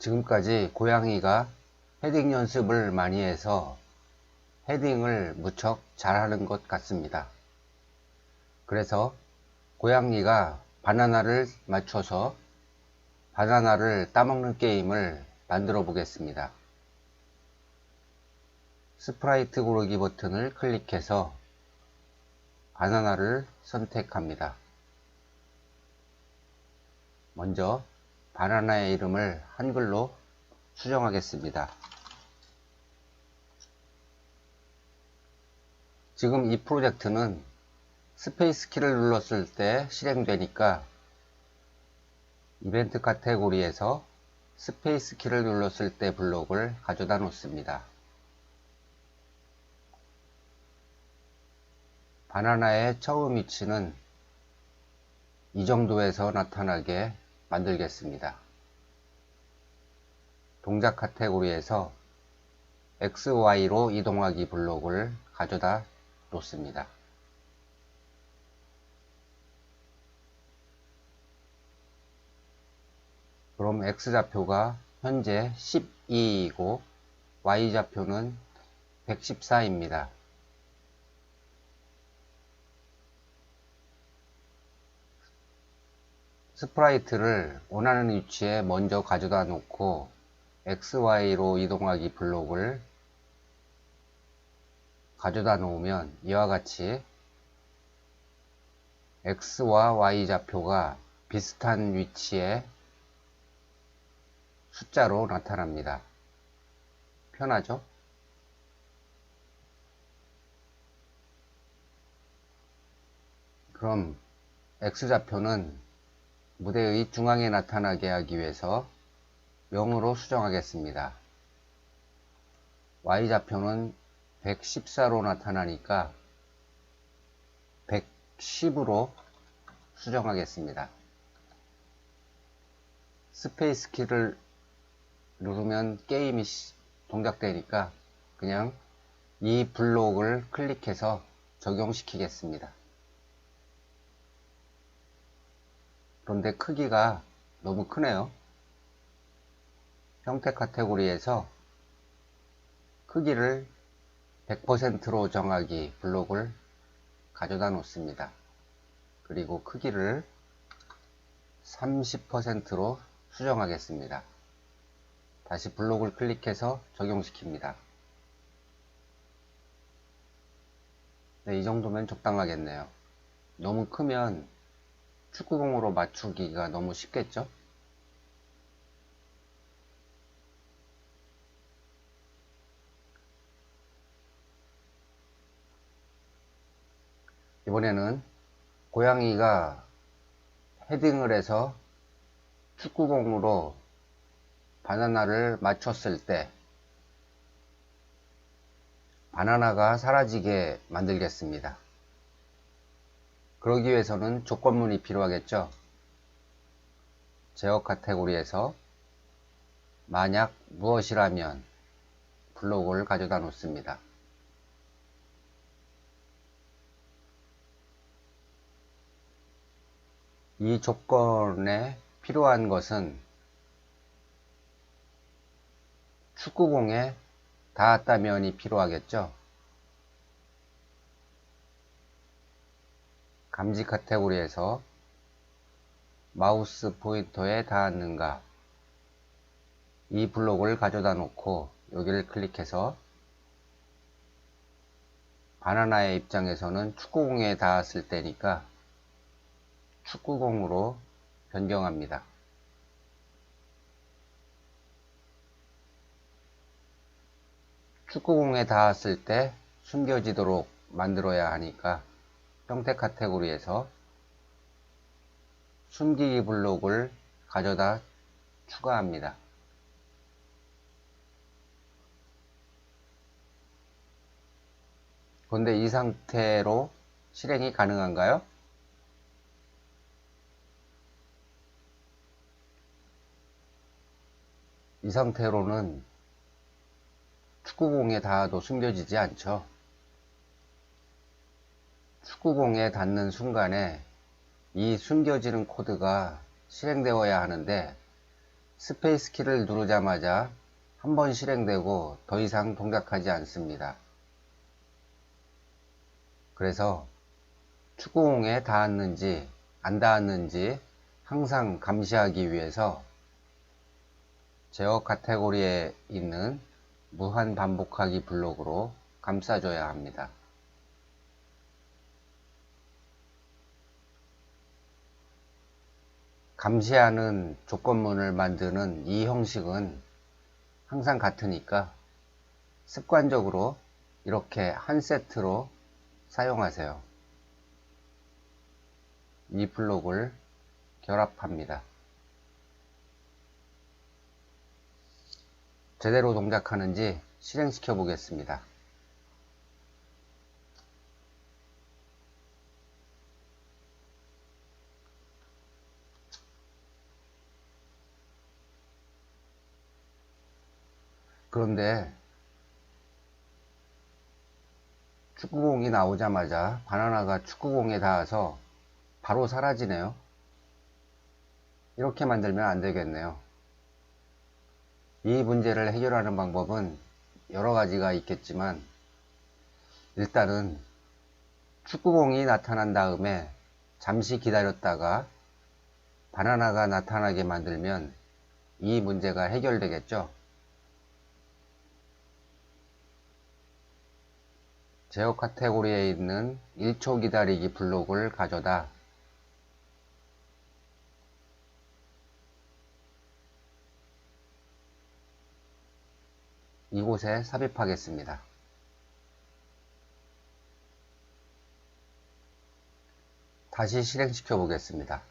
지금까지 고양이가 헤딩 연습을 많이 해서 헤딩을 무척 잘하는 것 같습니다. 그래서 고양이가 바나나를 맞춰서 바나나를 따먹는 게임을 만들어 보겠습니다. 스프라이트 고르기 버튼을 클릭해서 바나나를 선택합니다. 먼저 바나나의 이름을 한글로 수정하겠습니다. 지금 이 프로젝트는 스페이스 키를 눌렀을 때 실행되니까 이벤트 카테고리에서 스페이스 키를 눌렀을 때 블록을 가져다 놓습니다. 바나나의 처음 위치는 이 정도에서 나타나게 만들겠습니다. 동작 카테고리에서 XY로 이동하기 블록을 가져다 놓습니다. 그럼 X좌표가 현재 12이고 Y좌표는 114입니다. 스프라이트를 원하는 위치에 먼저 가져다 놓고 XY로 이동하기 블록을 가져다 놓으면 이와 같이 X와 Y 좌표가 비슷한 위치에 숫자로 나타납니다. 편하죠? 그럼 X좌표는 무대의 중앙에 나타나게 하기 위해서 0으로 수정하겠습니다. Y좌표는 114로 나타나니까 110으로 수정하겠습니다. 스페이스 키를 누르면 게임이 동작되니까 그냥 이 블록을 클릭해서 적용시키겠습니다. 그런데 크기가 너무 크네요. 형태 카테고리에서 크기를 100%로 정하기 블록을 가져다 놓습니다. 그리고 크기를 30%로 수정하겠습니다. 다시 블록을 클릭해서 적용시킵니다. 네, 이 정도면 적당하겠네요. 너무 크면 축구공으로 맞추기가 너무 쉽겠죠? 이번에는 고양이가 헤딩을 해서 축구공으로 바나나를 맞췄을 때 바나나가 사라지게 만들겠습니다. 그러기 위해서는 조건문이 필요하겠죠. 제어 카테고리에서 만약 무엇이라면 블록을 가져다 놓습니다. 이 조건에 필요한 것은 축구공에 닿았다 면이 필요하겠죠. 감지 카테고리에서 마우스 포인터에 닿았는가 이 블록을 가져다 놓고 여기를 클릭해서 바나나의 입장에서는 축구공에 닿았을 때니까 축구공으로 변경합니다. 축구공에 닿았을 때 숨겨지도록 만들어야 하니까 형태 카테고리에서 숨기기 블록을 가져다 추가합니다. 그런데 이 상태로 실행이 가능한가요? 이 상태로는 축구공에 닿아도 숨겨지지 않죠. 축구공에 닿는 순간에 이 숨겨지는 코드가 실행되어야 하는데 스페이스 키를 누르자마자 한 번 실행되고 더 이상 동작하지 않습니다. 그래서 축구공에 닿았는지 안 닿았는지 항상 감시하기 위해서 제어 카테고리에 있는 무한 반복하기 블록으로 감싸줘야 합니다. 감시하는 조건문을 만드는 이 형식은 항상 같으니까 습관적으로 이렇게 한 세트로 사용하세요. 이 블록을 결합합니다. 제대로 동작하는지 실행시켜 보겠습니다. 그런데 축구공이 나오자마자 바나나가 축구공에 닿아서 바로 사라지네요. 이렇게 만들면 안 되겠네요. 이 문제를 해결하는 방법은 여러 가지가 있겠지만 일단은 축구공이 나타난 다음에 잠시 기다렸다가 바나나가 나타나게 만들면 이 문제가 해결되겠죠. 제어 카테고리에 있는 1초 기다리기 블록을 가져다 이곳에 삽입하겠습니다. 다시 실행시켜 보겠습니다.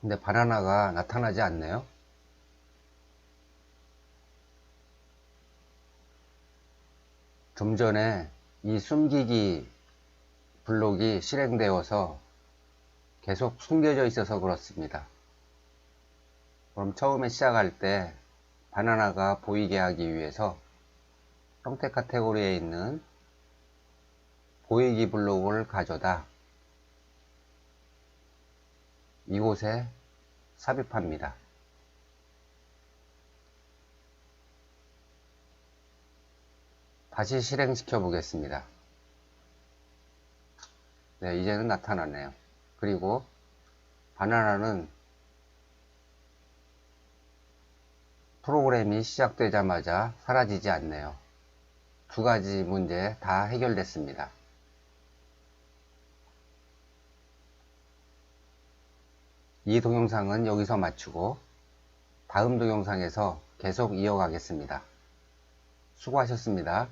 근데 바나나가 나타나지 않네요. 좀 전에 이 숨기기 블록이 실행되어서 계속 숨겨져 있어서 그렇습니다. 그럼 처음에 시작할 때 바나나가 보이게 하기 위해서 형태 카테고리에 있는 보이기 블록을 가져다 이곳에 삽입합니다. 다시 실행시켜 보겠습니다. 네, 이제는 나타났네요. 그리고 바나나는 프로그램이 시작되자마자 사라지지 않네요. 두 가지 문제 다 해결됐습니다. 이 동영상은 여기서 마치고 다음 동영상에서 계속 이어가겠습니다. 수고하셨습니다.